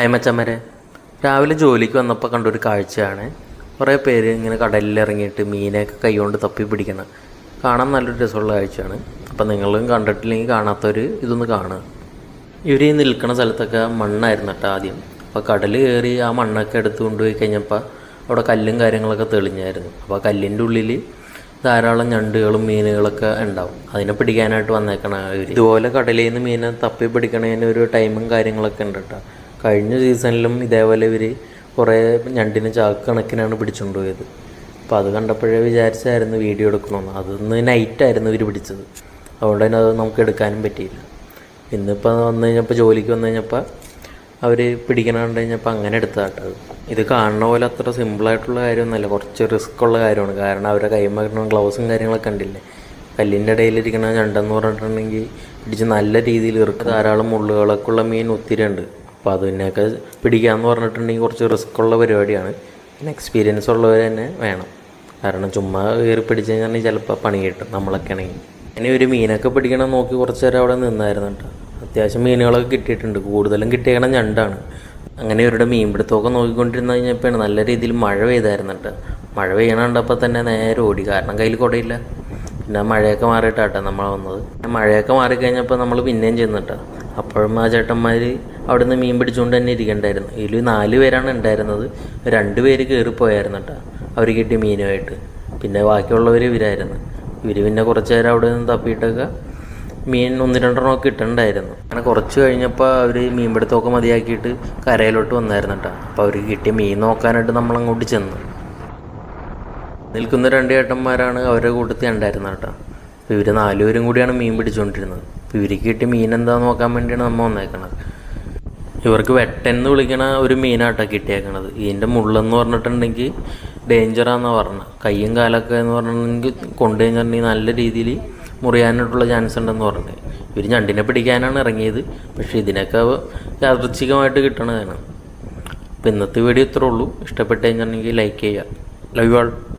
Hi മച്ചമ്മരെ രാവിലെ ജോലിക്ക് വന്നപ്പോൾ കണ്ടൊരു കാഴ്ചയാണ്. കുറേ പേര് ഇങ്ങനെ കടലിൽ ഇറങ്ങിയിട്ട് മീനൊക്കെ കൈകൊണ്ട് തപ്പി പിടിക്കണം. കാണാൻ നല്ലൊരു രസമുള്ള കാഴ്ചയാണ്. അപ്പം നിങ്ങളും കണ്ടിട്ടില്ലെങ്കിൽ കാണാത്തവർ ഇതൊന്ന് കാണുക. ഇവർ ഈ നിൽക്കുന്ന സ്ഥലത്തൊക്കെ മണ്ണായിരുന്നു കേട്ടോ ആദ്യം. അപ്പോൾ കടൽ കയറി ആ മണ്ണൊക്കെ എടുത്തു കൊണ്ടുപോയി കഴിഞ്ഞപ്പോൾ അവിടെ കല്ലും കാര്യങ്ങളൊക്കെ തെളിഞ്ഞായിരുന്നു. അപ്പോൾ കല്ലിന്റെ ഉള്ളിൽ ധാരാളം ഞണ്ടുകളും മീനുകളൊക്കെ ഉണ്ടാവും. അതിനെ പിടിക്കാനായിട്ട് വന്നേക്കണ ഇതുപോലെ കടലിൽ നിന്ന് മീനെ തപ്പി പിടിക്കണതിന് ഒരു ടൈമും കാര്യങ്ങളൊക്കെ ഉണ്ട് കേട്ടോ. കഴിഞ്ഞ സീസണിലും ഇതേപോലെ ഇവർ കുറേ ഞണ്ടിന് ചാക്ക് കണക്കിനാണ് പിടിച്ചുകൊണ്ട് അപ്പോൾ അത് കണ്ടപ്പോഴേ വിചാരിച്ചായിരുന്നു വീഡിയോ എടുക്കണമെന്ന് അതൊന്ന് നൈറ്റായിരുന്നു ഇവർ പിടിച്ചത്. അതുകൊണ്ട് തന്നെ അത് നമുക്ക് എടുക്കാനും പറ്റിയില്ല. ഇന്നിപ്പോൾ വന്നു കഴിഞ്ഞപ്പോൾ ജോലിക്ക് വന്നു കഴിഞ്ഞപ്പോൾ അവർ പിടിക്കണ കണ്ടു കഴിഞ്ഞപ്പോൾ അങ്ങനെ എടുത്തതാട്ടത് ഇത് കാണുന്ന പോലെ അത്ര സിമ്പിളായിട്ടുള്ള കാര്യമൊന്നുമല്ല. കുറച്ച് റിസ്ക് ഉള്ള കാര്യമാണ്. കാരണം അവരെ കൈമകരണം ഗ്ലൗസും കാര്യങ്ങളൊക്കെ കണ്ടില്ലേ? കല്ലിന്റെ ഇടയിലിരിക്കണ ഞണ്ടെന്ന് പറഞ്ഞിട്ടുണ്ടെങ്കിൽ പിടിച്ച് നല്ല രീതിയിൽ ഇറുക്ക്. ധാരാളം മുള്ളുകളൊക്കെ ഉള്ള മീൻ ഒത്തിരി ഉണ്ട് അപ്പോൾ അതിനെയൊക്കെ പിടിക്കാമെന്ന് പറഞ്ഞിട്ടുണ്ടെങ്കിൽ കുറച്ച് റിസ്ക് ഉള്ള പരിപാടിയാണ്. പിന്നെ എക്സ്പീരിയൻസ് ഉള്ളവർ തന്നെ വേണം. കാരണം ചുമ്മാ കയറി പിടിച്ചു കഴിഞ്ഞാൽ ചിലപ്പോൾ പണി കിട്ടും നമ്മളൊക്കെ ആണെങ്കിൽ. ഇനി ഒരു മീനൊക്കെ പിടിക്കണം നോക്കി കുറച്ച് നേരം അവിടെ നിന്നായിരുന്നു കേട്ടോ. അത്യാവശ്യം മീനുകളൊക്കെ കിട്ടിയിട്ടുണ്ട്. കൂടുതലും കിട്ടിയേക്കണം ഞണ്ടാണ്. അങ്ങനെ ഇവരുടെ മീൻപിടുത്തമൊക്കെ നോക്കിക്കൊണ്ടിരുന്ന കഴിഞ്ഞപ്പോഴാണ് നല്ല രീതിയിൽ മഴ പെയ്തായിരുന്നു കേട്ടോ. മഴ പെയ്യണണ്ടപ്പോൾ തന്നെ നേരെ ഓടി. കാരണം കയ്യിൽ കുടയില്ല. പിന്നെ മഴയൊക്കെ മാറിയിട്ടാട്ടോ നമ്മൾ വന്നത്. മഴയൊക്കെ മാറിക്കഴിഞ്ഞപ്പോൾ നമ്മൾ പിന്നെയും ചെന്നിട്ടാണ് അപ്പോഴും ആ ചേട്ടന്മാർ അവിടെ നിന്ന് മീൻ പിടിച്ചുകൊണ്ട് തന്നെ ഇരിക്കണ്ടായിരുന്നു. ഇതിൽ നാല് പേരാണ് ഉണ്ടായിരുന്നത്. രണ്ട് പേര് കയറിപ്പോയായിരുന്നു കേട്ടോ. അവർ കിട്ടിയ മീനുമായിട്ട്. പിന്നെ ബാക്കിയുള്ളവർ ഇവരായിരുന്നു. ഇവർ പിന്നെ കുറച്ച് നേരം അവിടെ നിന്ന് തപ്പിയിട്ടൊക്കെ മീൻ ഒന്ന് രണ്ടെണ്ണമൊക്കെ കിട്ടണ്ടായിരുന്നു അങ്ങനെ കുറച്ച് കഴിഞ്ഞപ്പോൾ അവർ മീൻപിടുത്തമൊക്കെ മതിയാക്കിയിട്ട് കരയിലോട്ട് വന്നായിരുന്നു കേട്ടോ. അപ്പോൾ അവർക്ക് കിട്ടിയ മീൻ നോക്കാനായിട്ട് നമ്മൾ അങ്ങോട്ട് ചെന്നു. നിൽക്കുന്ന രണ്ട് ഏട്ടന്മാരാണ് അവരുടെ കൂട്ടത്തിൽ ഉണ്ടായിരുന്നത് കേട്ടോ. അപ്പോൾ ഇവർ നാലുപേരും കൂടിയാണ് മീൻ പിടിച്ചുകൊണ്ടിരുന്നത് അപ്പോൾ ഇവർക്ക് കിട്ടിയ മീൻ എന്താണെന്ന് നോക്കാൻ വേണ്ടിയാണ് നമ്മൾ വന്നേക്കണത്. ഇവർക്ക് വെട്ടെന്ന് വിളിക്കണ ഒരു മീനാട്ടോ കിട്ടിയേക്കണത്. ഇതിന്റെ മുള്ളെന്ന് പറഞ്ഞിട്ടുണ്ടെങ്കിൽ ഡേഞ്ചറാന്നാണ് പറഞ്ഞത് കയ്യും കാലൊക്കെ എന്ന് പറഞ്ഞിട്ടുണ്ടെങ്കിൽ കൊണ്ടു കഴിഞ്ഞിട്ടുണ്ടെങ്കിൽ നല്ല രീതിയിൽ മുറിയാനായിട്ടുള്ള ചാൻസ് ഉണ്ടെന്ന് പറഞ്ഞത് ഇവർ ഞണ്ടിനെ പിടിക്കാനാണ് ഇറങ്ങിയത്. പക്ഷേ ഇതിനൊക്കെ യാദൃച്ഛികമായിട്ട് കിട്ടണതാണ്. അപ്പോൾ ഇന്നത്തെ വീഡിയോ ഇത്രേ ഉള്ളൂ. ഇഷ്ടപ്പെട്ട് കഴിഞ്ഞിട്ടുണ്ടെങ്കിൽ ലൈക്ക് ചെയ്യുക. ലവ് ആൾ